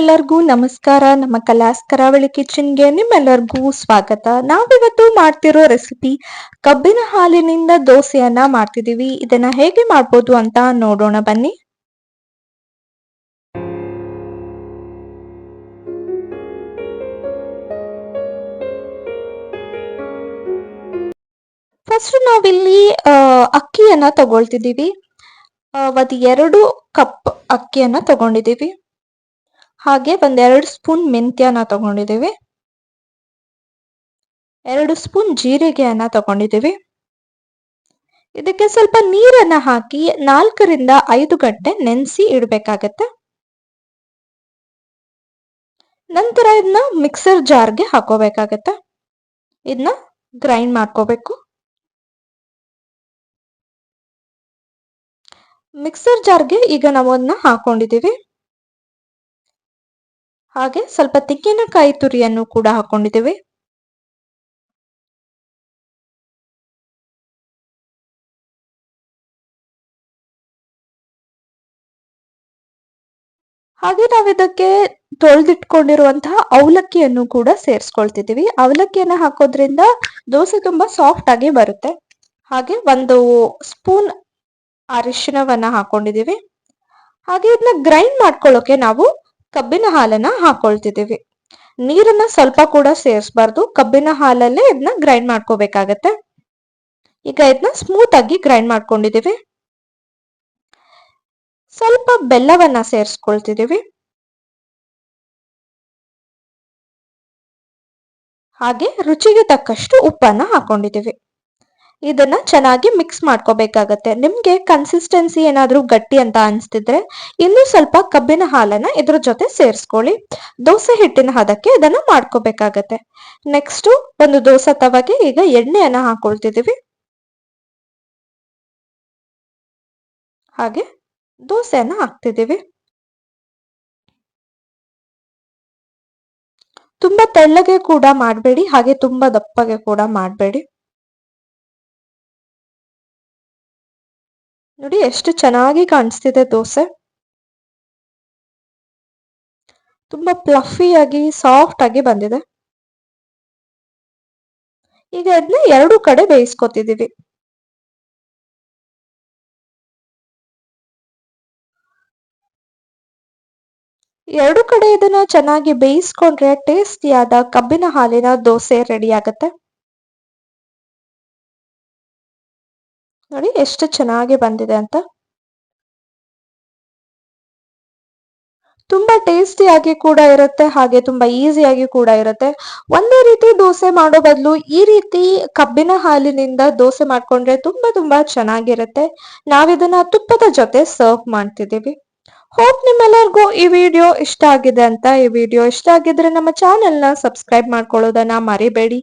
ಎಲ್ಲರಿಗೂ ನಮಸ್ಕಾರ. ನಮ್ಮ ಕಲಾಸ್ ಕರಾವಳಿ ಕಿಚನ್ಗೆ ನಿಮ್ಮೆಲ್ಲರಿಗೂ ಸ್ವಾಗತ. ನಾವಿವತ್ತು ಮಾಡ್ತಿರೋ ರೆಸಿಪಿ ಕಬ್ಬಿನ ಹಾಲಿನಿಂದ ದೋಸೆಯನ್ನ ಮಾಡ್ತಿದೀವಿ ಇದನ್ನ ಹೇಗೆ ಮಾಡ್ಬೋದು ಅಂತ ನೋಡೋಣ ಬನ್ನಿ. ಫಸ್ಟ್ ನಾವಿಲ್ಲಿ ಅಕ್ಕಿಯನ್ನ ತಗೊಳ್ತಿದ್ದೀವಿ. ಒಂದು ಎರಡು ಕಪ್ ಅಕ್ಕಿಯನ್ನ ತಗೊಂಡಿದೀವಿ ಹಾಗೆ ಒಂದೆರಡು ಸ್ಪೂನ್ ಮೆಂತ್ಯನ ತಗೊಂಡಿದ್ದೀವಿ. ಎರಡು ಸ್ಪೂನ್ ಜೀರಿಗೆಯನ್ನ ತಗೊಂಡಿದ್ದೀವಿ. ಇದಕ್ಕೆ ಸ್ವಲ್ಪ ನೀರನ್ನ ಹಾಕಿ ನಾಲ್ಕರಿಂದ ಐದು ಗಂಟೆ ನೆನೆಸಿ ಇಡಬೇಕಾಗತ್ತೆ. ನಂತರ ಇದನ್ನ ಮಿಕ್ಸರ್ ಜಾರ್ಗೆ ಹಾಕೋಬೇಕಾಗತ್ತೆ. ಇದನ್ನ ಗ್ರೈಂಡ್ ಮಾಡ್ಕೋಬೇಕು. ಮಿಕ್ಸರ್ ಜಾರ್ಗೆ ಈಗ ನಾವು ಅದನ್ನ ಹಾಕೊಂಡಿದೀವಿ ಹಾಗೆ ಸ್ವಲ್ಪ ತೆಂಗಿನಕಾಯಿ ತುರಿಯನ್ನು ಕೂಡ ಹಾಕೊಂಡಿದ್ದೀವಿ. ಹಾಗೆ ನಾವು ಇದಕ್ಕೆ ತೊಳೆದಿಟ್ಕೊಂಡಿರುವಂತಹ ಅವಲಕ್ಕಿಯನ್ನು ಕೂಡ ಸೇರಿಸ್ಕೊಳ್ತಿದ್ದೀವಿ. ಅವಲಕ್ಕಿಯನ್ನು ಹಾಕೋದ್ರಿಂದ ದೋಸೆ ತುಂಬಾ ಸಾಫ್ಟ್ ಆಗಿ ಬರುತ್ತೆ. ಹಾಗೆ ಒಂದು ಸ್ಪೂನ್ ಅರಿಶಿನವನ್ನ ಹಾಕೊಂಡಿದ್ದೀವಿ. ಹಾಗೆ ಇದನ್ನ ಗ್ರೈಂಡ್ ಮಾಡ್ಕೊಳ್ಳೋಕೆ ನಾವು ಕಬ್ಬಿನ ಹಾಲನ್ನ ಹಾಕೊಳ್ತಿದ್ದೀವಿ. ನೀರನ್ನ ಸ್ವಲ್ಪ ಕೂಡ ಸೇರಿಸಬಾರ್ದು. ಕಬ್ಬಿನ ಹಾಲಲ್ಲೇ ಇದನ್ನ ಗ್ರೈಂಡ್ ಮಾಡ್ಕೋಬೇಕಾಗತ್ತೆ. ಈಗ ಇದನ್ನ ಸ್ಮೂತ್ ಆಗಿ ಗ್ರೈಂಡ್ ಮಾಡ್ಕೊಂಡಿದ್ದೀವಿ. ಸ್ವಲ್ಪ ಬೆಲ್ಲವನ್ನ ಸೇರಿಸ್ಕೊಳ್ತಿದ್ದೀವಿ. ಹಾಗೆ ರುಚಿಗೆ ತಕ್ಕಷ್ಟು ಉಪ್ಪನ್ನ ಹಾಕೊಂಡಿದೀವಿ ಇದನ್ನ ಚೆನ್ನಾಗಿ ಮಿಕ್ಸ್ ಮಾಡ್ಕೋಬೇಕಾಗತ್ತೆ. ನಿಮ್ಗೆ ಕನ್ಸಿಸ್ಟೆನ್ಸಿ ಏನಾದರೂ ಗಟ್ಟಿ ಅಂತ ಅನಿಸ್ತಿದ್ರೆ ಇನ್ನೂ ಸ್ವಲ್ಪ ಕಬ್ಬಿನ ಹಾಲನ್ನ ಇದ್ರ ಜೊತೆ ಸೇರಿಸ್ಕೊಳ್ಳಿ. ದೋಸೆ ಹಿಟ್ಟಿನ ಹದಕ್ಕೆ ಇದನ್ನ ಮಾಡ್ಕೋಬೇಕಾಗತ್ತೆ. ನೆಕ್ಸ್ಟ್ ಒಂದು ದೋಸೆ ತವಾಗೆ ಈಗ ಎಣ್ಣೆಯನ್ನ ಹಾಕೊಳ್ತಿದೀವಿ. ಹಾಗೆ ದೋಸೆಯನ್ನ ಹಾಕ್ತಿದ್ದೀವಿ ತುಂಬಾ ತೆಳ್ಳಗೆ ಕೂಡ ಮಾಡಬೇಡಿ, ಹಾಗೆ ತುಂಬಾ ದಪ್ಪಗೆ ಕೂಡ ಮಾಡಬೇಡಿ. ನೋಡಿ, ಎಷ್ಟು ಚೆನ್ನಾಗಿ ಕಾಣಿಸ್ತಿದೆ ದೋಸೆ. ತುಂಬಾ ಪ್ಲಫಿಯಾಗಿ ಸಾಫ್ಟ್ ಆಗಿ ಬಂದಿದೆ. ಈಗ ಅದನ್ನ ಎರಡು ಕಡೆ ಬೇಯಿಸ್ಕೊತಿದೀವಿ ಎರಡು ಕಡೆ ಇದನ್ನ ಚೆನ್ನಾಗಿ ಬೇಯಿಸ್ಕೊಂಡ್ರೆ, ಟೇಸ್ಟಿಯಾದ ಕಬ್ಬಿನ ಹಾಲಿನ ದೋಸೆ ರೆಡಿ ಆಗತ್ತೆ. ನೋಡಿ, ಎಷ್ಟು ಚೆನ್ನಾಗಿ ಬಂದಿದೆ ಅಂತ. ತುಂಬಾ ಟೇಸ್ಟಿಯಾಗಿ ಕೂಡ ಇರುತ್ತೆ, ಹಾಗೆ ತುಂಬಾ ಈಸಿಯಾಗಿ ಕೂಡ ಇರುತ್ತೆ. ಒಂದೇ ರೀತಿ ದೋಸೆ ಮಾಡೋ ಬದಲು ಈ ರೀತಿ ಕಬ್ಬಿನ ಹಾಲಿನಿಂದ ದೋಸೆ ಮಾಡ್ಕೊಂಡ್ರೆ ತುಂಬಾ ತುಂಬಾ ಚೆನ್ನಾಗಿರುತ್ತೆ. ನಾವಿದನ್ನ ತುಪ್ಪದ ಜೊತೆ ಸರ್ವ್ ಮಾಡ್ತಿದ್ದೀವಿ. ಹೋಪ್ ನಿಮ್ಮೆಲ್ಲರಿಗೂ ಈ ವಿಡಿಯೋ ಇಷ್ಟ ಆಗಿದೆ ಅಂತ. ಈ ವಿಡಿಯೋ ಇಷ್ಟ ಆಗಿದ್ರೆ ನಮ್ಮ ಚಾನೆಲ್ನ ಸಬ್ಸ್ಕ್ರೈಬ್ ಮಾಡ್ಕೊಳ್ಳೋದನ್ನ ಮರಿಬೇಡಿ.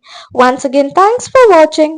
Once again thanks for watching